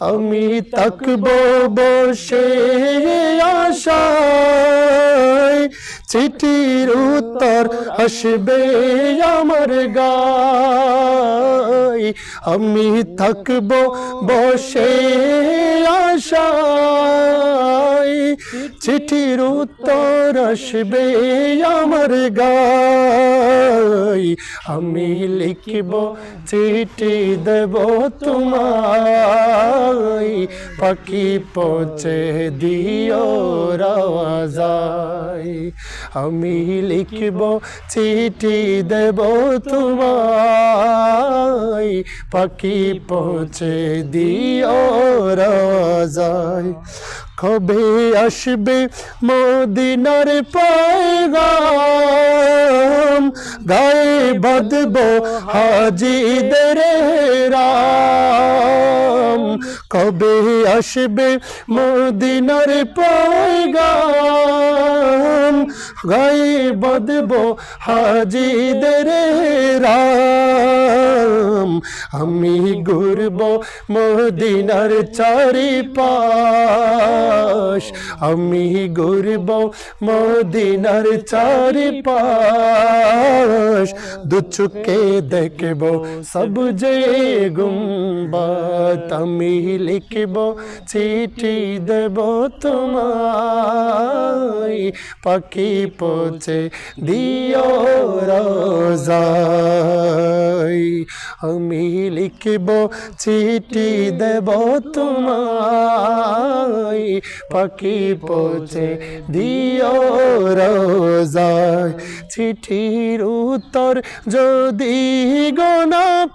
আমি তাকব বসে আশায়। চিঠির উত্তর আসবে আমার গাই আমি থাকব বসে আশায়। চিঠির উত্তর আসবে আমার গাই আমি লিখব, চিঠি দেব তোমায়। পাখি পৌঁছে দিও রাজাই আমি লিখব, চিঠি দেব তোমায়। পাখি পৌঁছে দিও রাজাই কবে আসবে মদিনার পায়গাম? গায়ে বাঁধব হাজিদের রাম। কবে আসবে মদিনার পায়গাম? গায়ে বাঁধব হাজিদের রাম। আমি ঘুরব মদিনার চারি পাশ আমি ঘুরব মদিনার চারি পাশ দু চুকে দেখব সব যে গুম্বাত। আমি লিখব, চিঠি দেব তোমায়। পাখি পৌঁছে দিও রোজাই আমি লিখব চিঠি দেব তোমায়। পাখি পৌঁছে দিও রোজায়। চিঠির উত্তর যদি গোনা